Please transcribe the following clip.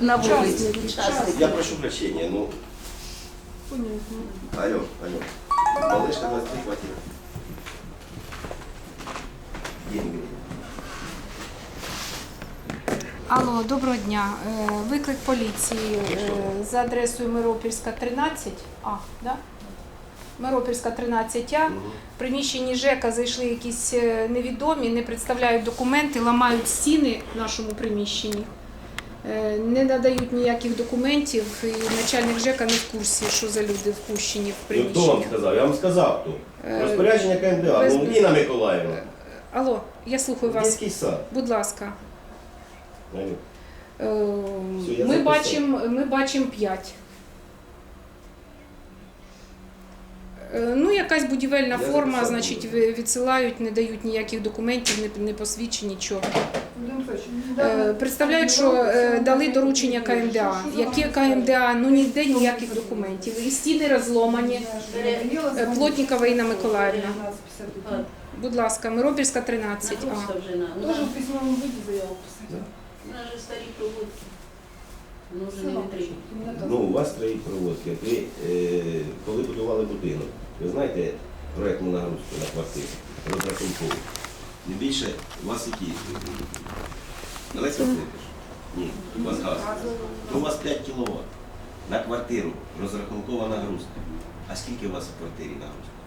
на вулиці. Я прошу прощения, ну... Алло, алло. Малышка 23 квартира. Деньги. Алло, доброго дня. Е, Виклик поліції е, за адресою Миропільська 13. А, да? Миропільська 13А. В приміщенні ЖЕКа зайшли якісь е, невідомі, не представляють документи, ламають стіни в нашому приміщенні. Е, Не надають ніяких документів, і начальник ЖЕКа не в курсі, що за люди впущені в Ну, хто вам приміщення. сказав? Я вам сказав хто. Е, Розпорядження КМДА. без- Ну, Ніна Миколаївна. Алло, я слухаю вас. Дитячий сад. Будь ласка. Е, Все, я Ми записав. бачимо ми бачимо 5. Ну, якась будівельна Я форма, записав, значить, ви- відсилають, не дають ніяких документів, не, не посвідчень, нічого. Е, Е, Представляють, що е, дали доручення КМДА. Яке КМДА? Ну ніде ніяких документів. І стіни розломані. Е, Плотнікова Інна Миколаївна. Будь ласка, Миропільська 13. А. Нагрузка вже на. Ну, Тоже в письмовом виде заяву у нас же старі проводки. Ну, вже не витримують. Ну, у вас стоїть проводки. Ви, е, коли будинок, ви знаєте проєктну нагрузку на квартиру, розрахункову. Не більше, у вас які? Електроплити? Ні, у вас газ. То у вас 5 кВт. На квартиру розрахункова нагрузка. А скільки у вас в квартирі нагрузка?